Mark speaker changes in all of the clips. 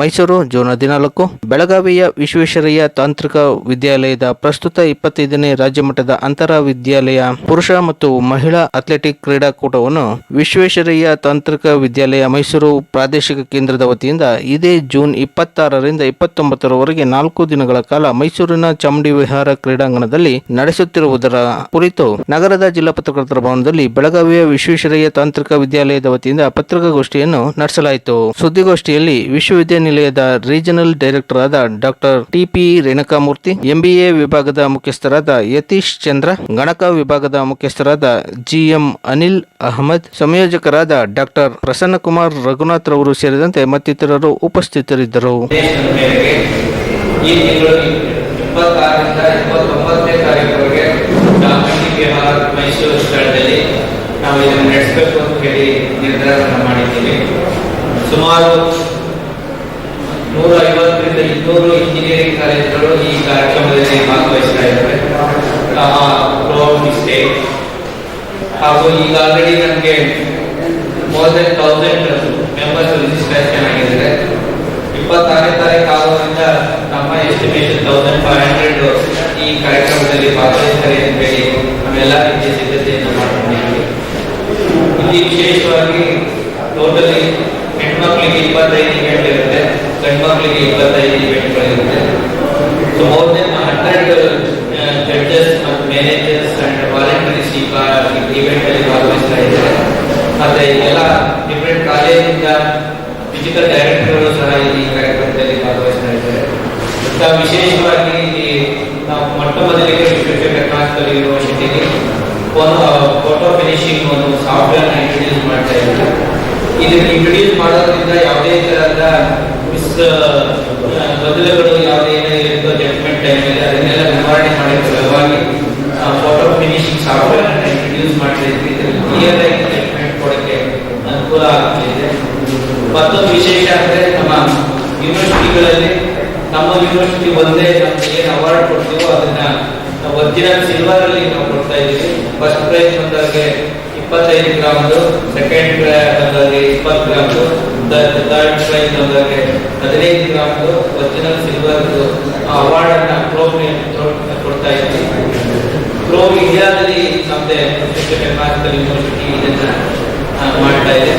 Speaker 1: Mysuru, June ಹದಿನಾಲ್ಕು. ಬೆಳಗಾವಿಯ ವಿಶ್ವೇಶ್ವರಯ್ಯ ತಾಂತ್ರಿಕ ವಿದ್ಯಾಲಯದ ಪ್ರಸ್ತುತ ಇಪ್ಪತ್ತೈದನೇ ರಾಜ್ಯ ಮಟ್ಟದ ಅಂತರ ವಿದ್ಯಾಲಯ ಪುರುಷ ಮತ್ತು ಮಹಿಳಾ ಅಥ್ಲೆಟಿಕ್ ಕ್ರೀಡಾಕೂಟವನ್ನು ವಿಶ್ವೇಶ್ವರಯ್ಯ ತಾಂತ್ರಿಕ ವಿದ್ಯಾಲಯ ಮೈಸೂರು ಪ್ರಾದೇಶಿಕ ಕೇಂದ್ರದ ವತಿಯಿಂದ ಇದೇ ಜೂನ್ ಇಪ್ಪತ್ತಾರರಿಂದ ಇಪ್ಪತ್ತೊಂಬತ್ತರವರೆಗೆ ನಾಲ್ಕು ದಿನಗಳ ಕಾಲ ಮೈಸೂರಿನ ಚಾಮುಂಡಿ ವಿಹಾರ ಕ್ರೀಡಾಂಗಣದಲ್ಲಿ ನಡೆಸುತ್ತಿರುವುದರ ಕುರಿತು ನಗರದ ಜಿಲ್ಲಾ ಪತ್ರಕರ್ತರ ಭವನದಲ್ಲಿ ಬೆಳಗಾವಿಯ ವಿಶ್ವೇಶ್ವರಯ್ಯ ತಾಂತ್ರಿಕ ವಿದ್ಯಾಲಯದ ವತಿಯಿಂದ ಪತ್ರಿಕಾಗೋಷ್ಠಿಯನ್ನು ನಡೆಸಲಾಯಿತು. ಸುದ್ದಿಗೋಷ್ಠಿಯಲ್ಲಿ ವಿಶ್ವವಿದ್ಯಾನಿಲಯದ ರೀಜನಲ್ ಡೈರೆಕ್ಟರ್ ಆದ ಡಾಕ್ಟರ್ ಟಿಪಿ ರೇಣುಕಾಮೂರ್ತಿ ಎಂಬಿಎ ವಿಭಾಗದ ಮುಖ್ಯಸ್ಥರಾದ ಯತೀಶ್ ಚಂದ್ರ, ಗಣಕ ವಿಭಾಗದ ಮುಖ್ಯಸ್ಥರಾದ ಜಿಎಂ ಅನಿಲ್ ಅಹಮದ್, ಸಂಯೋಜಕರಾದ ಡಾಕ್ಟರ್ ಪ್ರಸನ್ನಕುಮಾರ್ ರಘುನಾಥ್ ರವರು ಸೇರಿದಂತೆ ಮತ್ತಿತರರು ಉಪಸ್ಥಿತರಿದ್ದರು.
Speaker 2: ನಾವು ಇದನ್ನು ನಡೆಸಬೇಕು ಅಂತ ಹೇಳಿ ನಿರ್ಧಾರವನ್ನು ಮಾಡಿದ್ದೀವಿ. ಸುಮಾರು ಇನ್ನೂರು ಇಂಜಿನಿಯರಿಂಗ್ ಕಾಲೇಜುಗಳು ಈ ಕಾರ್ಯಕ್ರಮದಲ್ಲಿ ಭಾಗವಹಿಸ್ತಾ ಇದ್ದಾರೆ ಸ್ಟೇಟ್ ಹಾಗೂ ಈಗ ಆಲ್ರೆಡಿ ನಮಗೆ more than thousand members registration ಆಗಿದ್ದಾರೆ. ಇಪ್ಪತ್ತಾರನೇ ತಾರೀಕು ಆಗೋದ್ರಿಂದ ನಮ್ಮ ಎಸ್ಟಿಮೇಷನ್ ತೌಸಂಡ್ ಫೈವ್ ಹಂಡ್ರೆಡ್ ಈ ಕಾರ್ಯಕ್ರಮದಲ್ಲಿ ಭಾಗವಹಿಸ್ತಾರೆ ಅಂತ ಹೇಳಿ ನಾವೆಲ್ಲ ರೀತಿಯ ಸಿದ್ಧತೆಯನ್ನು ಮಾಡಿಕೊಂಡಿದ್ದೀವಿ. ಇಲ್ಲಿ ವಿಶೇಷವಾಗಿ ಟೋಟಲಿ ಹೆಣ್ಮಕ್ಳಿಗೆ ಇಪ್ಪತ್ತೈದು ಗಂಟೆ ಇರುತ್ತೆ. ಗಂಡು ಮಕ್ಕಳಿಗೆ ಇಪ್ಪತ್ತೈದು ಇವೆಂಟ್ಗಳಿರುತ್ತೆ so more than hundred judges ಮತ್ತು ಮ್ಯಾನೇಜರ್ಸ್ ಅಂಡ್ ವಾಲಂಟರೀಸ್ ಈ ಇವೆಂಟ್ ಅಲ್ಲಿ ಭಾಗವಹಿಸ್ತಾ ಇದ್ದಾರೆ. ಮತ್ತೆ ಎಲ್ಲ ಡಿಫ್ರೆಂಟ್ ಕಾಲೇಜಿಂದ ಫಿಸಿಕಲ್ ಡೈರೆಕ್ಟರ್ಗಳು ಸಹ ಈ ಕಾರ್ಯಕ್ರಮದಲ್ಲಿ ಭಾಗವಹಿಸ್ತಾ ಇದ್ದಾರೆ. ವಿಶೇಷವಾಗಿ ನಾವು ಮೊಟ್ಟ ಮೊದಲಿಗೆ ವಿಶ್ವೇಶ್ವರ ಟೆಕ್ನಾಲಜಿಕಲ್ ಯೂನಿವರ್ಸಿಟಿಗೆ ಒಂದು ಫೋಟೋ ಫಿನಿಶಿಂಗ್ ಒಂದು ಸಾಫ್ಟ್ವೇರ್ ಇಂಟ್ರೊಡ್ಯೂಸ್ ಮಾಡ್ತಾ ಇದ್ದಾರೆ ಇದನ್ನು ಇಂಟ್ರೊಡ್ಯೂಸ್ ಮಾಡೋದ್ರಿಂದ ಯಾವುದೇ ಬದಲುಗಳು ಯಾವುದೇ ಏನೇ ಇರುತ್ತೋ ಜಡ್ಜ್ಮೆಂಟ್ ಟೈಮಲ್ಲಿ ಅದನ್ನೆಲ್ಲ ನಿವಾರಣೆ ಮಾಡಿ ಸಲುವಾಗಿ ಫೋಟೋ ಫಿನಿಶಿಂಗ್ ಸಾಫ್ಟ್ವೇರ್ ಇಂಟ್ರೊಡ್ಯೂಸ್ ಮಾಡ್ತಾ ಇದ್ವಿ. ಕ್ಲಿಯರ್ ಜಡ್ಜ್ಮೆಂಟ್ ಕೊಡೋಕ್ಕೆ ಅನುಕೂಲ ಆಗ್ತಿದೆ ಮತ್ತೊಂದು ವಿಶೇಷ ಅಂದ್ರೆ ನಮ್ಮ ಯೂನಿವರ್ಸಿಟಿಗಳಲ್ಲಿ ನಮ್ಮ ಯೂನಿವರ್ಸಿಟಿ ಒಂದೇ ನಮ್ಗೆ ಏನು ಅವಾರ್ಡ್ ಕೊಡ್ತೀವೋ ಅದನ್ನ ಒರಿಜಿನಲ್ ಸಿಲ್ವರ್ ಅಲ್ಲಿ ನಾವು ಕೊಡ್ತಾ ಇದ್ದೀವಿ. ಫಸ್ಟ್ ಪ್ರೈಸ್ ಬಂದವರಿಗೆ ಇಪ್ಪತ್ತೈದು ಗ್ರಾಮ್ದು ಸೆಕೆಂಡ್ ಬಂದವರಿಗೆ ಇಪ್ಪತ್ತು ಗ್ರಾಮ್ದು. ಥರ್ಡ್ ಅವರಿಗೆ ಹದಿನೈದು ಗ್ರಾಮ್ದು ಒರಿಜಿನಲ್ ಸಿಲ್ವರ್ದು ಅವಾರ್ಡ್ ಅನ್ನ ಕ್ರೋಮ್ ಕೊಡ್ತಾ ಇದ್ದೀವಿ ಪ್ರೋ ಇಂಡಿಯಾದಲ್ಲಿ ನಮ್ದೇ ಟೆಕ್ನಾಲಜಿಕಲ್ ಯೂನಿವರ್ಸಿಟಿ ಇದನ್ನ ಮಾಡ್ತಾ ಇದೆ.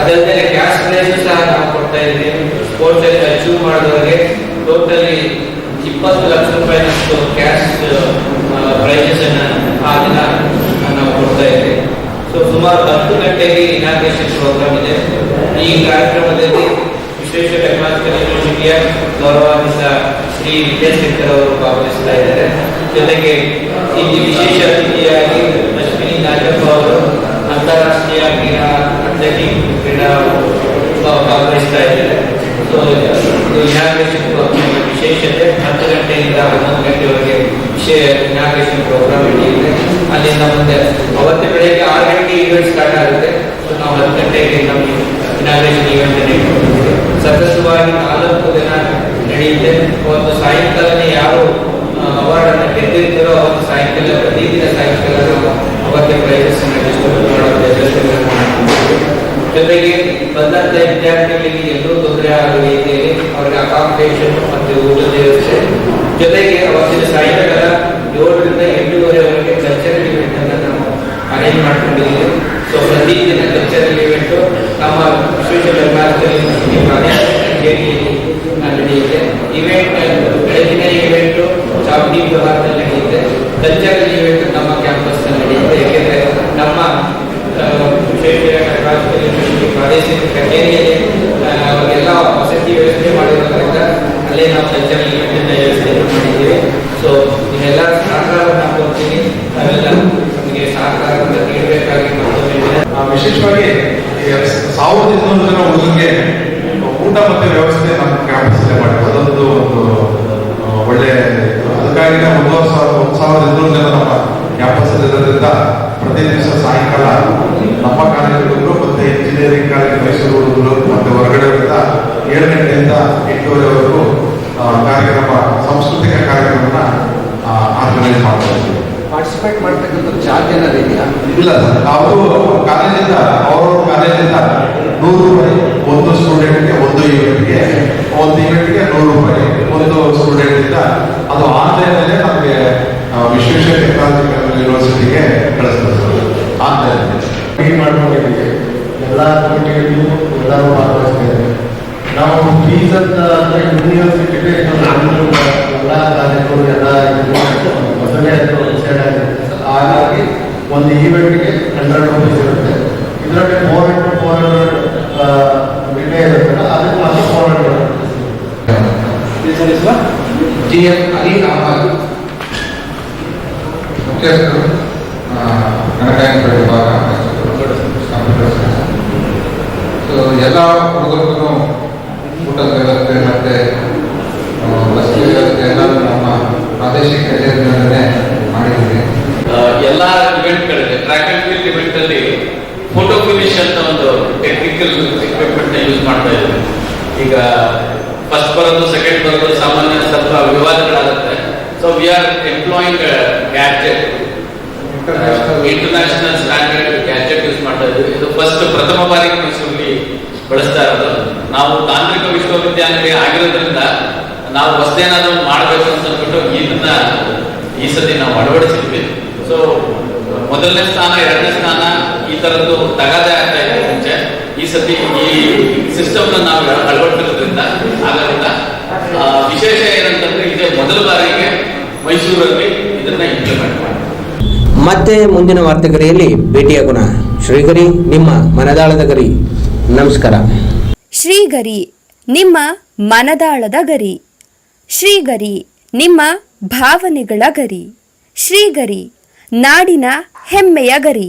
Speaker 2: ಅದಲ್ಲದೆ ಕ್ಯಾಶ್ ಪ್ರೈಸ್ ಸಹ ನಾವು ಕೊಡ್ತಾ ಇದ್ದೀವಿ ಸ್ಪೋರ್ಟ್ಸ್ ಅಲ್ಲಿ ಅಚೀವ್ ಮಾಡಿದವರಿಗೆ ಟೋಟಲಿ ಇಪ್ಪತ್ತು ಲಕ್ಷ ರೂಪಾಯಿನಷ್ಟು ಕ್ಯಾಶ್ ಪ್ರೈಸಸ್ ಅನ್ನ ಆ ದಿನ ನಾವು ಕೊಡ್ತಾ ಇದ್ದೀವಿ ಸುಮಾರು ಹತ್ತು ಗಂಟೆಗೆ ಇನಾಗ್ರೇಷನ್ ಪ್ರೋಗ್ರಾಮ್ ಇದೆ. ಈ ಕಾರ್ಯಕ್ರಮದಲ್ಲಿ ವಿಶೇಷ ಟೆಕ್ನಾಲಜಿಕಲ್ ಯೂನಿವರ್ಸಿಟಿಯ ಗೌರವಾನ್ವಿತ ಶ್ರೀ ವಿದ್ಯಾಶಂಕರ್ ಅವರು ಭಾಗವಹಿಸ್ತಾ ಇದ್ದಾರೆ. ಜೊತೆಗೆ ಇಲ್ಲಿ ವಿಶೇಷ ಅತಿಥಿಯಾಗಿ ಅಶ್ವಿನಿ ನಾಗಪ್ಪ ಅವರು ಅಂತಾರಾಷ್ಟ್ರೀಯ ಕ್ರೀಡಾ ಅಥ್ಲೆಟಿಕ್ ಕ್ರೀಡಾ ಭಾಗವಹಿಸ್ತಾ ಇದ್ದಾರೆ. ಸೊ ಇನಾಗ್ರೇಷನ್ ಪ್ರೋಗ್ರಾಮ್ ವಿಶೇಷತೆ ಹತ್ತು ಗಂಟೆಯಿಂದ ಹನ್ನೊಂದು ಗಂಟೆವರೆಗೆ ವಿಷಯ ಇನಾಗ್ರೇಷನ್ ಪ್ರೋಗ್ರಾಮ್ ನಡೆಯುತ್ತೆ ಅಲ್ಲಿಂದ ಮುಂದೆ ಅವತ್ತು ಬೆಳಗ್ಗೆ ಆರು ಗಂಟೆ ಈವೆಂಟ್ ಸ್ಟಾರ್ಟ್ ಆಗುತ್ತೆ. ಸೊ ನಾವು ಹತ್ತು ಗಂಟೆಗೆ ನಮ್ಮ ಇನಾಗ್ರೇಷನ್ ಈವೆಂಟ್ ನಡೆಯುತ್ತೆ ಸತತವಾಗಿ ನಾಲ್ಕು ದಿನ ನಡೆಯುತ್ತೆ. ಒಂದು ಸಾಯಂಕಾಲನೇ ಯಾರು ಅವಾರ್ಡ್ ಅನ್ನು ಗೆದ್ದಿರ್ತಾರೋ ಅವತ್ತು ಸಾಯಂಕಾಲ, ಪ್ರತಿದಿನ ಸಾಯಂಕಾಲ ನಾವು ಅವತ್ತೇ ಪ್ರೈಸಸ್ ಅನ್ನು ಡಿಸ್ಟ್ರಿಬ್ಯೂಟ್ ಮಾಡೋ ವ್ಯವಸ್ಥೆಗಳನ್ನು ಮಾಡ್ಕೊಂಡಿದ್ದೀವಿ. ಜೊತೆಗೆ ಬಂದಂತ ವಿದ್ಯಾರ್ಥಿಗಳಿಗೆ ಎಲ್ಲೂ ತೊಂದರೆ ಆಗದ ರೀತಿಯಲ್ಲಿ ಅವರಿಗೆ ಅಕಾಮಿಡೇಷನ್ ಮತ್ತು ಊಟದ ವ್ಯವಸ್ಥೆ. ಜೊತೆಗೆ ಅವತ್ತಿನ ಸಾಯಂಕಾಲ ಏಳರಿಂದ ಎಂಟೂವರೆವರೆಗೆ ಕಲ್ಚರಲ್ ಇವೆಂಟ್ ಅನ್ನು ನಾವು ಅರೇಂಜ್ ಮಾಡ್ಕೊಂಡಿದ್ದೀವಿ. ಸೊ ಪ್ರತಿದಿನ ಕಲ್ಚರಲ್ ಇವೆಂಟ್ ನಮ್ಮ ವಿಶ್ವೇಶ್ವರ ನಡೆಯುತ್ತೆ. ಇವೆಂಟ್ ಬೆಳಗಿನ ಇವೆಂಟ್ ಚಾಮುಂಡಿ ವಿಭಾಗದಲ್ಲಿ ನಡೆಯುತ್ತೆ. ಕಲ್ಚರಲ್ ಇವೆಂಟ್ ನಮ್ಮ ಕ್ಯಾಂಪಸ್ನಲ್ಲಿ ನಡೆಯುತ್ತೆ. ಯಾಕೆಂದ್ರೆ ನಮ್ಮ ಪ್ರಾದೇಶಿಕ ಕಚೇರಿಯಲ್ಲಿ ಎಲ್ಲ ವಸತಿ ವ್ಯವಸ್ಥೆ ಮಾಡಿರೋದ್ರಿಂದ ಅಲ್ಲೇ ನಾವು ಕಲ್ಚರಲ್ ಇವೆಂಟ್ ವ್ಯವಸ್ಥೆಯನ್ನು ಮಾಡಿದ್ದೀವಿ ಸೊ ಇದೆಲ್ಲ ಸಹಕಾರವನ್ನು ಕೊಡ್ತೀನಿ ನಾವೆಲ್ಲ ನಮಗೆ ಸಹಕಾರವನ್ನು ನೀಡಬೇಕಾಗಿ ಮತ್ತೊಮ್ಮೆ ವಿನಂತಿ.
Speaker 3: ಆ, ವಿಶೇಷವಾಗಿ ಈ ಇನ್ನೂರು ಜನ ಹುಡುಗರಿಗೆ ಊಟ ಮತ್ತೆ ವ್ಯವಸ್ಥೆ ನಮ್ಮ ಕ್ಯಾಂಪಸ್ ಮಾಡಿದ್ರು ಅದೊಂದು ಒಂದು ಒಳ್ಳೆ ಅದಕ್ಕಾಗಿ ನಾವು ಒಂದು ಸಾವಿರ ಒಂದು ಸಾವಿರದ ಇನ್ನೂರು ಜನ ನಮ್ಮ ಕ್ಯಾಂಪಸ್ ಇರೋದ್ರಿಂದ ಪ್ರತಿ ದಿವಸ ಸಾಯಂಕಾಲ ನಮ್ಮ ಕಾಲೇಜುಗಳು ಮತ್ತೆ ಇಂಜಿನಿಯರಿಂಗ್ ಕಾಲೇಜ್ ಮೈಸೂರು ಹುಡುಗರು ಮತ್ತೆ ಹೊರಗಡೆಯಿಂದ ಏಳು ಗಂಟೆಯಿಂದ ಎಂಟೂವರೆವರೆಗೂ ಕಾರ್ಯಕ್ರಮ ಸಾಂಸ್ಕೃತಿಕ ಕಾರ್ಯಕ್ರಮನ ಆರ್ಗನೈಸ್ ಮಾಡ್ತಾ ಇದ್ದೀವಿ.
Speaker 4: ಪಾರ್ಟಿಸಿಪೇಟ್ ಮಾಡ್ತಕ್ಕಂಥ ಚಾರ್ಜ್ ಏನಾದ್ರು ಇದೆಯಾ
Speaker 3: ಇಲ್ಲ ಸರ್. ನಾವು ಕಾಲೇಜಿಂದ ಅವ್ರವ್ರ ಕಾಲೇಜಿಂದ ನೂರು ರೂಪಾಯಿ ಒಂದು ಸ್ಟೂಡೆಂಟ್ಗೆ ಒಂದು ಇವೆಂಟ್ಗೆ ಒಂದು ಇವೆಂಟ್ಗೆ ನೂರು ರೂಪಾಯಿ ಒಂದು ಸ್ಟೂಡೆಂಟಿಂದ ಅದು ಆನ್ಲೈನಲ್ಲೇ ನಮಗೆ ವಿಶ್ವೇಶ್ವರ ಟೆಕ್ನಾಲಜಿಕಲ್ ಯೂನಿವರ್ಸಿಟಿಗೆ ಕಳಿಸ್ತದೆ ಸರ್ ಆನ್ಲೈನ್
Speaker 5: ಮೀಟ್ ಮಾಡ್ಕೊಂಡಿದ್ದೀವಿ ಎಲ್ಲ ಕಮಿಟಿಗಳಿಗೂ ಎಲ್ಲರೂ ಭಾಗವಹಿಸ್ತಿದ್ದಾರೆ ನಾವು ಫೀಸ್ ಅಂತ ಅಂದರೆ ಯೂನಿವರ್ಸಿಟಿಗೆ ಎಲ್ಲ ಕಾಲೇಜುಗಳು ಎಲ್ಲ ಇದು ಮೊದಲೇ ಅದು ಡಿಸೈಡ್ ಆಗಿದೆ ಹಾಗಾಗಿ ಒಂದು ಈವೆಂಟ್ಗೆ ಹಂಡ್ರೆಡ್ ರುಪೀಸ್ ಇರುತ್ತೆ ಇದರಲ್ಲಿ ಫೋರ್ ಇಂಟು ಫೋರ್ ಹಂಡ್ರೆಡ್ ವಿಟೇ ಇರುತ್ತಲ್ಲ ಅದಕ್ಕೆ ಮಾತ್ರ four hundred
Speaker 3: G M Ali Ahmad ಮುಖ್ಯಸ್ಥರು ಗಣಕಾಯಂತ್ರ ವಿಭಾಗ ಕಂಪ್ಯೂಟರ್ ಸೈನ್ಸ್. ಸೊ ಎಲ್ಲ ಹುಡುಗರಿಗೂ ಊಟದ ವ್ಯವಸ್ಥೆ ಮತ್ತೆ ಆ, ಬಸ್ ವ್ಯವಸ್ಥೆ ಎಲ್ಲರೂ ನಮ್ಮ ಪ್ರಾದೇಶಿಕ ಏರಿಯಾದಲ್ಲೇ ಮಾಡಿದ್ದೀವಿ
Speaker 6: ಎಲ್ಲ ಇವೆಂಟ್ಗಳಲ್ಲಿ ಟ್ರ್ಯಾಕ್ ಅಂಡ್ ಫೀಲ್ಡ್ ಇವೆಂಟ್ ಅಲ್ಲಿ ಫೋಟೋ ಫಿನಿಶ್ ಅಂತ ಒಂದು ಟೆಕ್ನಿಕಲ್ ಎಕ್ವಿಪ್ಮೆಂಟ್ ಯೂಸ್ ಮಾಡ್ತಾ ಇದ್ದೀವಿ ಈಗ ಫಸ್ಟ್ ಬರೋದು ಸೆಕೆಂಡ್ ಬರೋದು ಸಾಮಾನ್ಯ ಸ್ವಲ್ಪ ವಿವಾದಗಳಾಗುತ್ತೆ. So we are employing gadget international standard gadget use ಮಾಡ್ತಾ ಇದ್ದೀವಿ ಇದು ಫಸ್ಟ್ ಪ್ರಥಮ ಬಾರಿಗೆ ಮೈಸೂರಲ್ಲಿ ಬಳಸ್ತಾ ಇರೋದು. ನಾವು ತಾಂತ್ರಿಕ ವಿಶ್ವವಿದ್ಯಾನಿಲಯ ಆಗಿರೋದ್ರಿಂದ ನಾವು ಹೊಸದೇನಾದ್ರೂ ಮಾಡಬೇಕು ಅಂತ ಅಂದ್ಬಿಟ್ಟು ಇದನ್ನ ಈ ಸತಿ ನಾವು ಅಳವಡಿಸಿದ್ವಿ. ಸೊ ಮೊದಲನೇ ಸ್ಥಾನ ಎರಡನೇ ಸ್ಥಾನ ಈ ತರದ್ದು ತಗದೆ ಆಗ್ತಾ ಇದೆ ಮುಂಚೆ. ಈ ಸತಿ ಈ ಸಿಸ್ಟಮ್ ನಾವು ಅಳವಡಿಸಿರೋದ್ರಿಂದ ಆದ್ದರಿಂದ ವಿಶೇಷ ಏನಂತಂದ್ರೆ ಇದೇ ಮೊದಲ ಬಾರಿಗೆ ಮೈಸೂರಲ್ಲಿ ಇದನ್ನ ಇಂಪ್ಲಿಮೆಂಟ್ ಮಾಡಿ
Speaker 4: ಮತ್ತೆ ಮುಂದಿನ ವಾರ್ತೆಗರಿಯಲ್ಲಿ ಭೇಟಿಯಾಗೋಣ ಶ್ರೀಗರಿ ನಿಮ್ಮ ಮನದಾಳದ ಗರಿ. ನಮಸ್ಕಾರ.
Speaker 7: ಶ್ರೀಗರಿ ನಿಮ್ಮ ಮನದಾಳದ ಗರಿ. ಶ್ರೀಗರಿ ನಿಮ್ಮ ಭಾವನೆಗಳ ಗರಿ. ಶ್ರೀಗರಿ ನಾಡಿನ ಹೆಮ್ಮೆಯ ಗರಿ.